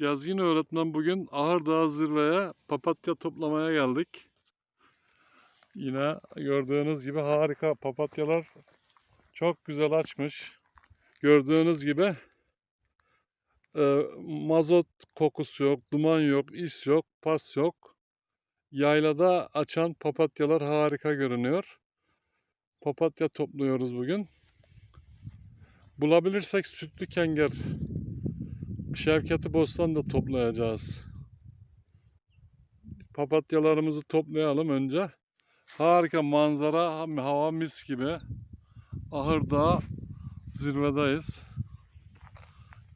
Yazgın öğretmen bugün Ahırdağ zirveye papatya toplamaya geldik. Yine gördüğünüz gibi harika papatyalar çok güzel açmış. Gördüğünüz gibi e, mazot kokusu yok, duman yok, is yok, pas yok. Yaylada açan papatyalar harika görünüyor. Papatya topluyoruz bugün. Bulabilirsek sütlü kenger Şevketi Bostan da toplayacağız. Papatyalarımızı toplayalım önce. Harika manzara, hava mis gibi. Ahırdağ zirvedeyiz.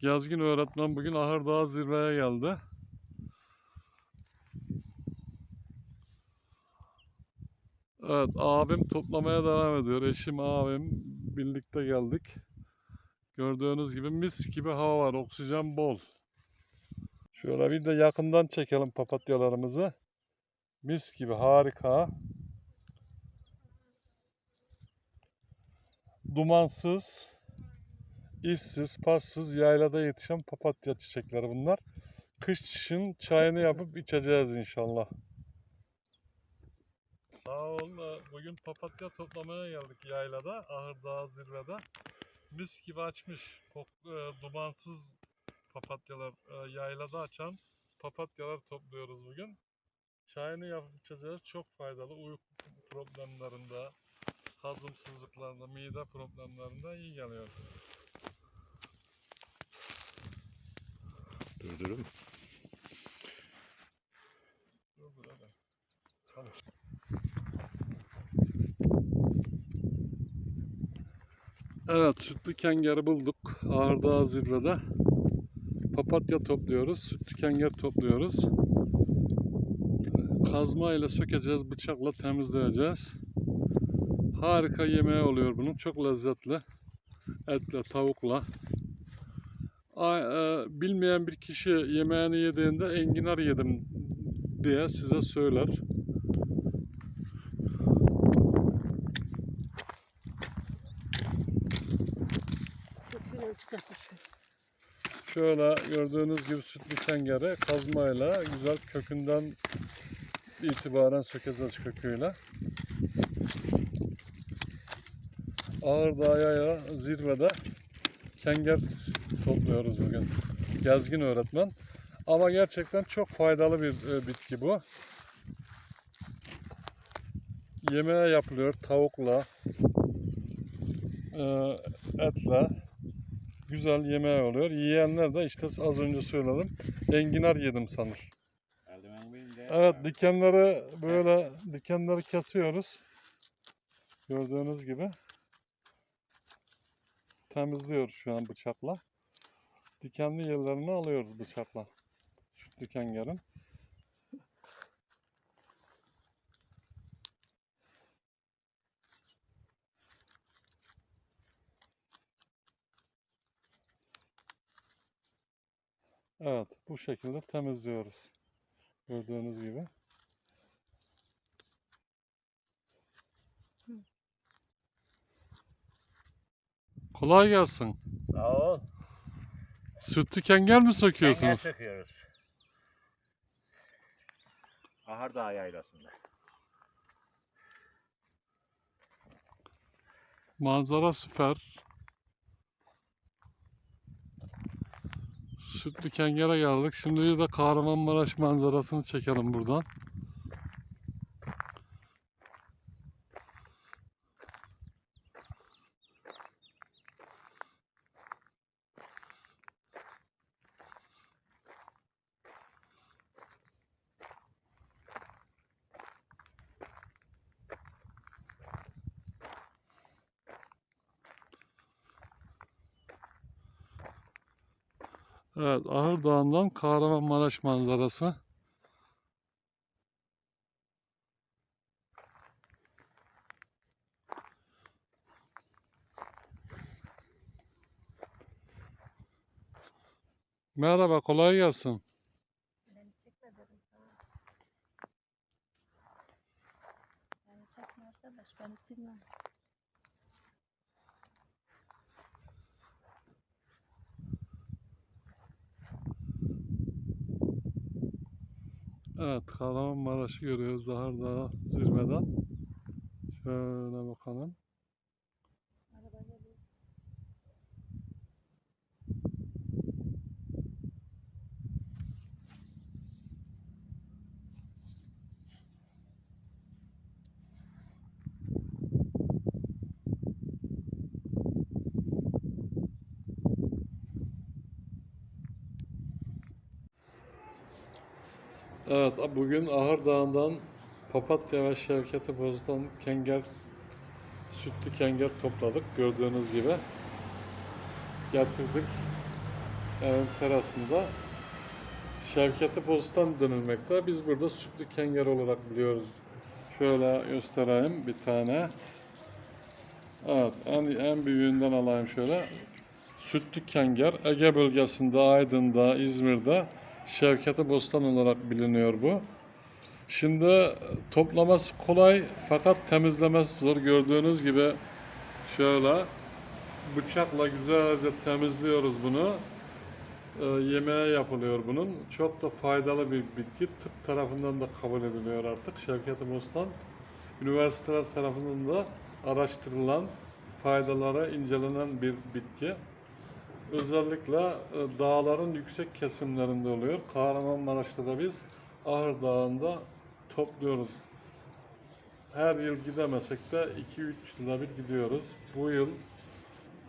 Yazgın öğretmen bugün Ahırdağ zirveye geldi. Evet, abim toplamaya devam ediyor. Eşim, abim birlikte geldik. Gördüğünüz gibi mis gibi hava var. Oksijen bol. Şöyle bir de yakından çekelim papatyalarımızı. Mis gibi harika. Dumansız, işsiz, passız yaylada yetişen papatya çiçekleri bunlar. Kışın çayını yapıp içeceğiz inşallah. Sağ ol. Bugün papatya toplamaya geldik yaylada. Ahırdağ zirvede mis gibi açmış. Kok, e, dumansız papatyalar e, yaylada açan papatyalar topluyoruz bugün. Çayını yapıp içeceğiz. Çok faydalı. Uyku problemlerinde, hazımsızlıklarında, mide problemlerinde iyi geliyor. Durdurum. Evet, sütlü kengeri bulduk. Ağırdağ zirvede. Papatya topluyoruz, sütlü kenger topluyoruz. Kazma ile sökeceğiz, bıçakla temizleyeceğiz. Harika yemeği oluyor bunun, çok lezzetli. Etle, tavukla. E, bilmeyen bir kişi yemeğini yediğinde enginar yedim diye size söyler. Çıkartmış. Şöyle gördüğünüz gibi sütlü kengeri kazmayla güzel kökünden itibaren sökeceğiz köküyle. Ağırdağ yaya zirvede kenger topluyoruz bugün. Gezgin öğretmen. Ama gerçekten çok faydalı bir e, bitki bu. Yemeğe yapılıyor tavukla, e, etle güzel yemeği oluyor. Yiyenler de işte az önce söyledim. Enginar yedim sanır. Evet dikenleri böyle dikenleri kesiyoruz. Gördüğünüz gibi. Temizliyoruz şu an bıçakla. Dikenli yerlerini alıyoruz bıçakla. Sütlü kengerin. Evet bu şekilde temizliyoruz. Gördüğünüz gibi. Kolay gelsin. Sağ ol. Sütlü kenger mi Kenger söküyorsunuz? sıkıyoruz. Ahırdağ yaylasında. Manzara süper. Sütlü kengere geldik. Şimdi de Kahramanmaraş manzarasını çekelim buradan. Evet, Ahır Dağı'ndan Kahramanmaraş manzarası. Merhaba, kolay gelsin. Evet, Kahramanmaraş'ı görüyoruz Zahar Dağı zirveden. Şöyle bakalım. Araba geliyor. Evet, bugün Ahır Dağı'ndan Papatya ve Şevketi Boz'dan kenger, sütlü kenger topladık gördüğünüz gibi. Getirdik evin terasında. Şevketi Boz'dan denilmekte. Biz burada sütlü kenger olarak biliyoruz. Şöyle göstereyim bir tane. Evet, en, en büyüğünden alayım şöyle. Sütlü kenger Ege bölgesinde, Aydın'da, İzmir'de Şevketi Bostan olarak biliniyor bu. Şimdi e, toplaması kolay fakat temizlemesi zor. Gördüğünüz gibi şöyle bıçakla güzelce temizliyoruz bunu. Ee, yemeğe yapılıyor bunun. Çok da faydalı bir bitki. Tıp tarafından da kabul ediliyor artık. Şevketi Bostan üniversiteler tarafından da araştırılan, faydaları incelenen bir bitki. Özellikle e, dağların yüksek kesimlerinde oluyor. Kahramanmaraş'ta da biz Ahır Dağı'nda topluyoruz. Her yıl gidemesek de 2-3 yılda bir gidiyoruz. Bu yıl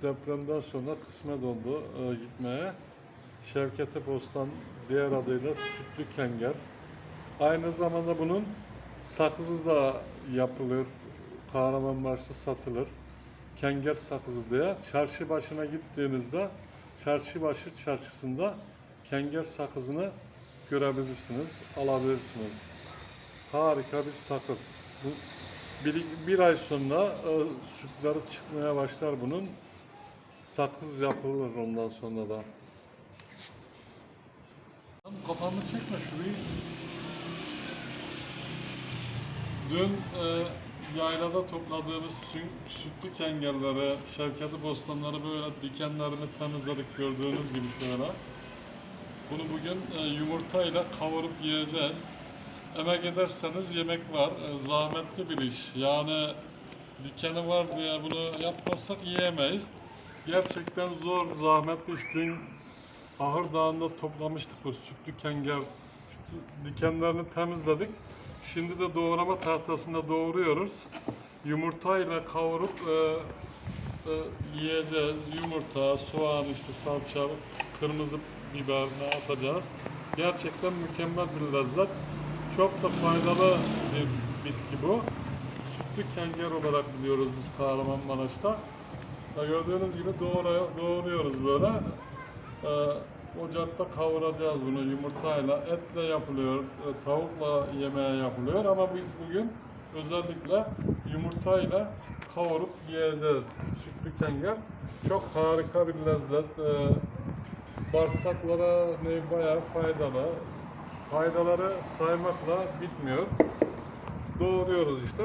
depremden sonra kısmet oldu e, gitmeye. Şevketi Postan diğer adıyla Sütlü Kenger. Aynı zamanda bunun sakızı da yapılıyor. Kahramanmaraş'ta satılır. Kenger sakızı diye. Çarşı başına gittiğinizde çarşı başı çarşısında kenger sakızını görebilirsiniz, alabilirsiniz. Harika bir sakız. Bu bir, bir ay sonra e, sütleri çıkmaya başlar bunun. Sakız yapılır ondan sonra da. Kafamı çekme şurayı. Dün e, yaylada topladığımız sü- sütlü kengerleri, şevketi bostanları böyle dikenlerini temizledik gördüğünüz gibi şöyle. Bunu bugün e, yumurtayla kavurup yiyeceğiz. Emek ederseniz yemek var. E, zahmetli bir iş. Yani dikeni var diye bunu yapmazsak yiyemeyiz. Gerçekten zor, zahmetli iş. Dün Ahır Dağı'nda toplamıştık bu sütlü kenger dikenlerini temizledik. Şimdi de doğrama tahtasında doğruyoruz. Yumurtayla kavurup e, e, yiyeceğiz. Yumurta, soğan, işte salça, kırmızı biberini atacağız. Gerçekten mükemmel bir lezzet. Çok da faydalı bir bitki bu. Sütlü kenger olarak biliyoruz biz Kahramanmaraş'ta. Gördüğünüz gibi doğra, doğruyoruz böyle. Ee, ocakta kavuracağız bunu yumurtayla, etle yapılıyor, e, tavukla yemeğe yapılıyor ama biz bugün özellikle yumurtayla kavurup yiyeceğiz. Sütlü kenger çok harika bir lezzet. Ee, bağırsaklara ne bayağı faydalı. Faydaları saymakla bitmiyor. Doğruyoruz işte.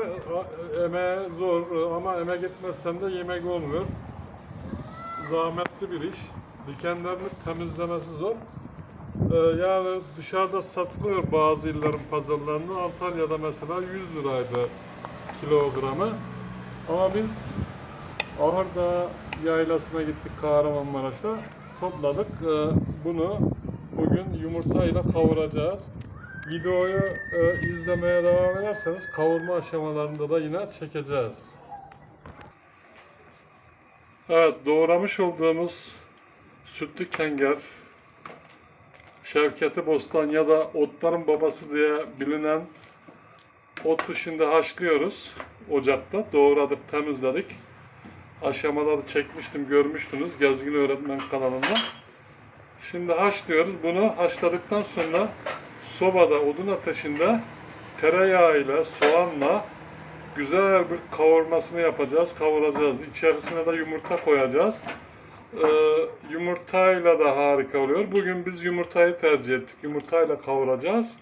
Emeğe zor ama emek etmezsen de yemek olmuyor. Zahmetli bir iş. Dikenlerini temizlemesi zor. Ee, yani dışarıda satılıyor bazı illerin pazarlarında. Antalya'da mesela 100 liraydı kilogramı. Ama biz Ahırda yaylasına gittik Kahramanmaraş'a. Topladık. Ee, bunu bugün yumurtayla kavuracağız. Videoyu e, izlemeye devam ederseniz kavurma aşamalarında da yine çekeceğiz. Evet doğramış olduğumuz sütlü kenger, Şevketi Bostan ya da otların babası diye bilinen otu şimdi haşlıyoruz ocakta. Doğradık, temizledik. Aşamaları çekmiştim, görmüştünüz Gezgin Öğretmen kanalında. Şimdi haşlıyoruz. Bunu haşladıktan sonra sobada, odun ateşinde tereyağıyla, soğanla güzel bir kavurmasını yapacağız, kavuracağız. İçerisine de yumurta koyacağız. Ee, yumurtayla da harika oluyor. Bugün biz yumurtayı tercih ettik. Yumurtayla kavuracağız.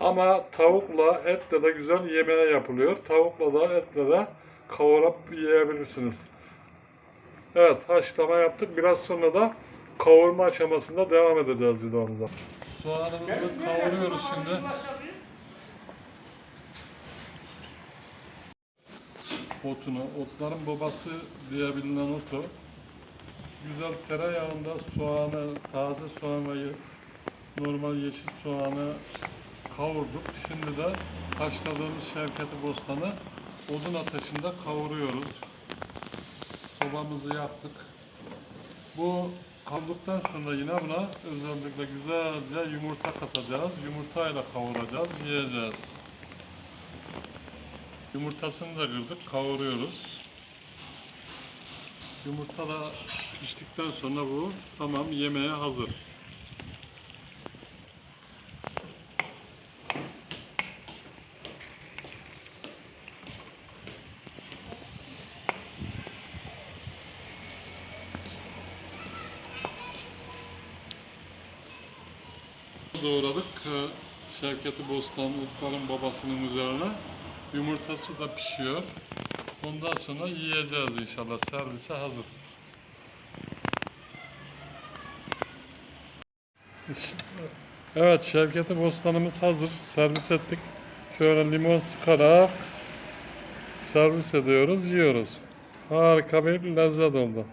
Ama tavukla, etle de güzel yemeğe yapılıyor. Tavukla da, etle de kavurup yiyebilirsiniz. Evet, haşlama yaptık. Biraz sonra da kavurma aşamasında devam edeceğiz videomuza. Soğanımızı kavuruyoruz şimdi. Otunu, otların babası diye bilinen otu. Güzel tereyağında soğanı, taze soğanı, normal yeşil soğanı kavurduk. Şimdi de haşladığımız şevketi bostanı odun ateşinde kavuruyoruz. Sobamızı yaktık. Bu kavurduktan sonra yine buna özellikle güzelce yumurta katacağız. Yumurtayla kavuracağız, yiyeceğiz. Yumurtasını da kırdık, kavuruyoruz. Yumurta da piştikten sonra bu tamam yemeğe hazır. Doğradık. Ee, Şevketi Bostan Utlar'ın babasının üzerine. Yumurtası da pişiyor. Ondan sonra yiyeceğiz inşallah. Servise hazır. Evet Şevket'i bostanımız hazır. Servis ettik. Şöyle limon sıkarak servis ediyoruz, yiyoruz. Harika bir lezzet oldu.